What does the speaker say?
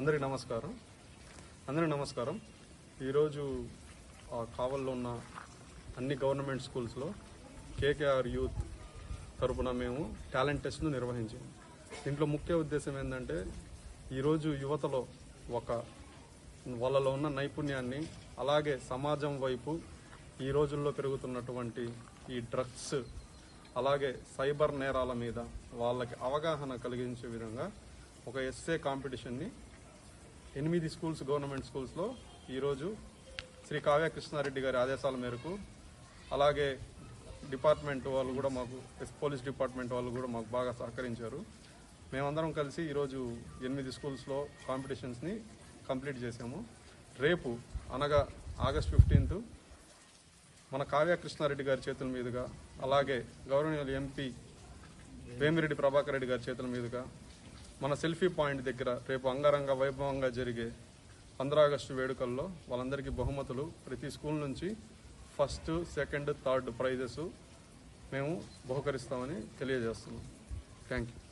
అందరికీ నమస్కారం. అందరికీ నమస్కారం. ఈరోజు ఆ, కావల్లో ఉన్న అన్ని గవర్నమెంట్ స్కూల్స్లో కేకేఆర్ యూత్ తరపున మేము టాలెంట్ టెస్ట్ను నిర్వహించాము దీంట్లో ముఖ్య ఉద్దేశం ఏంటంటే ఈరోజు యువతలో ఒక వాళ్ళలో ఉన్న నైపుణ్యాన్ని అలాగే సమాజం వైపు ఈ రోజుల్లో పెరుగుతున్నటువంటి ఈ డ్రగ్స్ అలాగే సైబర్ నేరాల మీద వాళ్ళకి అవగాహన కలిగించే విధంగా ఒక ఎస్ఏ కాంపిటీషన్ని ఎనిమిది స్కూల్స్ గవర్నమెంట్ స్కూల్స్లో ఈరోజు శ్రీ కావ్య కృష్ణారెడ్డి గారి ఆదేశాల మేరకు అలాగే డిపార్ట్మెంట్ వాళ్ళు కూడా మాకు పోలీస్ డిపార్ట్మెంట్ వాళ్ళు కూడా మాకు బాగా సహకరించారు. మేమందరం కలిసి ఈరోజు ఎనిమిది స్కూల్స్లో కాంపిటీషన్స్ని కంప్లీట్ చేసాము రేపు అనగా ఆగస్ట్ ఫిఫ్టీన్త్ మన కావ్య కృష్ణారెడ్డి గారి చేతుల మీదుగా అలాగే గౌరవనీయులు ఎంపీ వేమిరెడ్డి ప్రభాకర్ రెడ్డి గారి చేతుల మీదుగా మన సెల్ఫీ పాయింట్ దగ్గర రేపు అంగరంగ వైభవంగా జరిగే పంద్రా ఆగస్టు వేడుకల్లో వాళ్ళందరికీ బహుమతులు. ప్రతి స్కూల్ నుంచి ఫస్ట్ సెకండ్ థర్డ్ ప్రైజెస్ మేము బహుకరిస్తామని తెలియజేస్తున్నాం. Thank you.